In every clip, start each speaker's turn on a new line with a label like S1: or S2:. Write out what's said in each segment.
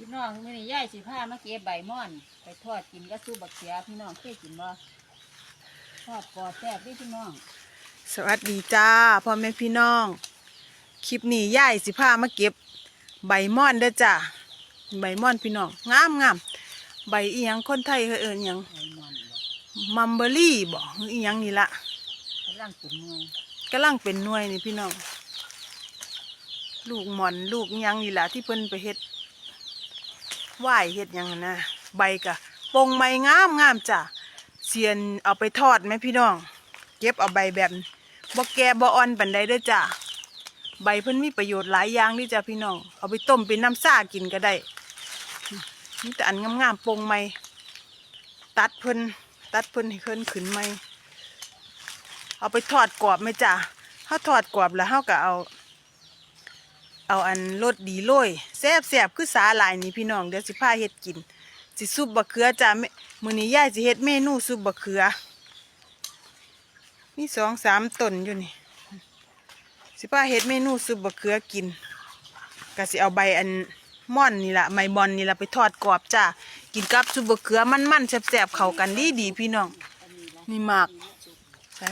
S1: พี่น้องมื้อนี้ยายสิพามาเก็บใบม่อน ไปทอดกินกับสู้บักเขียพี่น้องเคยกินบ่ทอดกรอบแซ่บเด้พี่น้อง
S2: สวัสดีจ้าพ่อแม่พี่น้อง คลิปนี้ย่ายสิพามาเก็บใบม่อนเด้อจ้าใบม่อนพี่น้องงามงามใบอีหยังคนไทยเขาเอิ้นหยัง
S1: ใบม่อนบ่
S2: มัมเบอรี่บ่หรืออีหยังนี่ละ
S1: กำลังกินเมือง
S2: กำลังเป็นหน่วยนี่พี่น้อง ลูกหมอนลูกอิหยังนี่ละที่เพิ่นไปเฮ็ด ไหวเฮ็ดยังนะใบกะปงใบงามงามจ้ะเสียนเอาไปทอดไหมพี่น้อง เก็บเอาใบแบบบ่แกบ่อ่อนปานใดเด้จ้ะใบเพิ่นมีประโยชน์หลายอย่างด้อจ้ะพี่น้อง เอาไปต้มเป็นน้ำซ่ากินก็ได้นี่แต่อันงามๆปงใหม่ตัดเพิ่นตัดเพิ่นให้เพิ่นขึ้นใหม่เอาไปทอดกรอบไหมจ้ะเขาทอดกรอบแล้วเขาก็เอา เอาอันรสดีโรยแซ่บแซ่บๆคือสาหลายนี่พี่น้องเดี๋ยวสิพาเฮ็ดกิน สิซุปบะเขือจ้ะแม่มื้อนี้ย่ายสิเฮ็ดเมนูซุปบะเขือ มีสองสามต้นอยู่นี่ สิพาเฮ็ดเมนูซุปบะเขือกินก็สิเอาใบอันม่อนนี่ละใบบอนนี่ละไปทอดกรอบจ้ะกินกับซุปบะเขือมันๆแซ่บๆเข้ากันดีดีพี่น้องนี่หมากใช่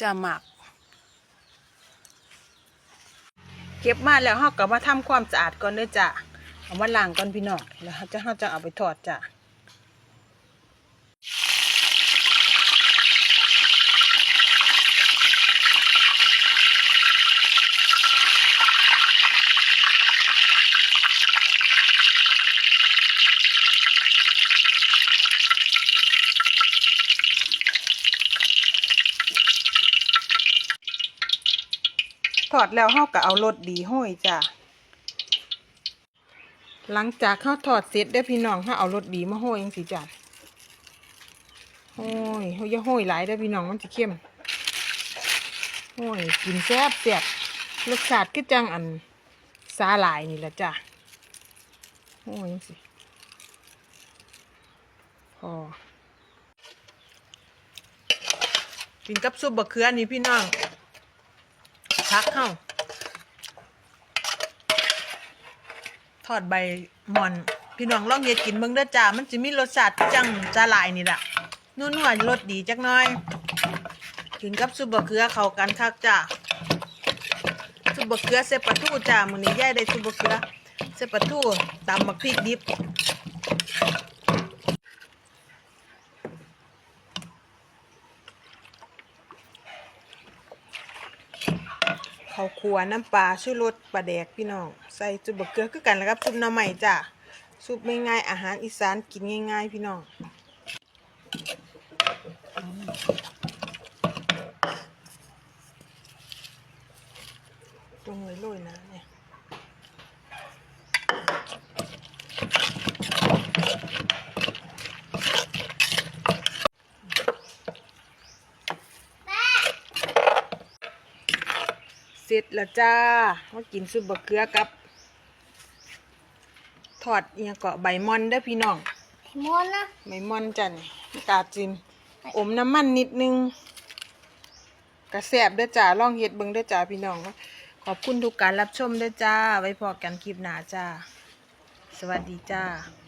S2: จ้าหมาก เก็บมาแล้วเราก็มาทำความสะอาดก่อนเด้อจ้ะเอามาล้างก่อนพี่น้องแล้วเราจะเราจะเอาไปทอดจ้ะ ทอดแล้วเราก็เอารสดีห้อยจ้ะหลังจากเขาทอดเสร็จได้พี่น้องเขาเอารสดีมาห้อยยังสิจ้ะห้อยเขาจะห้อยหลายได้พี่น้องมันจะเข้มห้อยกินแซ่บแซ่บรสชาติก็จังอันสาหลายนี่แหละจ้ะห้อยยังสิพอกินกับซุปบะเขือนี่พี่น้อง พักเข้าทอดใบมอน พี่น้องลองเฮ็ดกินเบิ่งเด้อจ้า มันจะมีรสชาติจังจะลายนี่แหละนัวๆรสดีจักน่อย กินกับซุปบะเขือเข้ากันคักจ้าซุปบะเขือเสปลาทูจ้ามื้อนี้ยายได้ซุปบะเขือเสปลาทูตำบักพริกดิบ ข้าวคั่วน้ำปลาชูรสปลาแดกพี่น้อง ใส่จุบะเกลือคือกันแล้วครับซุปน้ำใหม่จ้ะซุปง่ายๆอาหารอีสานกินง่ายๆ พี่น้องลงเลยโรยนะเนี่ย ร็จแล้วจ้ามากินซุปบะเกลือกับทอดเอียงเกาะใบมอนเด้อพี่น้อง
S3: มอนนะ
S2: ใบมอนจ้ะนี่กาจินอมน้ำมันนิดนึงกระแสบเด้อจ้าลองเฮ็ดเบิ่งเด้อจ้าพี่น้อง ขอบคุณทุกการรับชมเด้อจ้า ไว้พอกันคลิปหน้าจ้า สวัสดีจ้า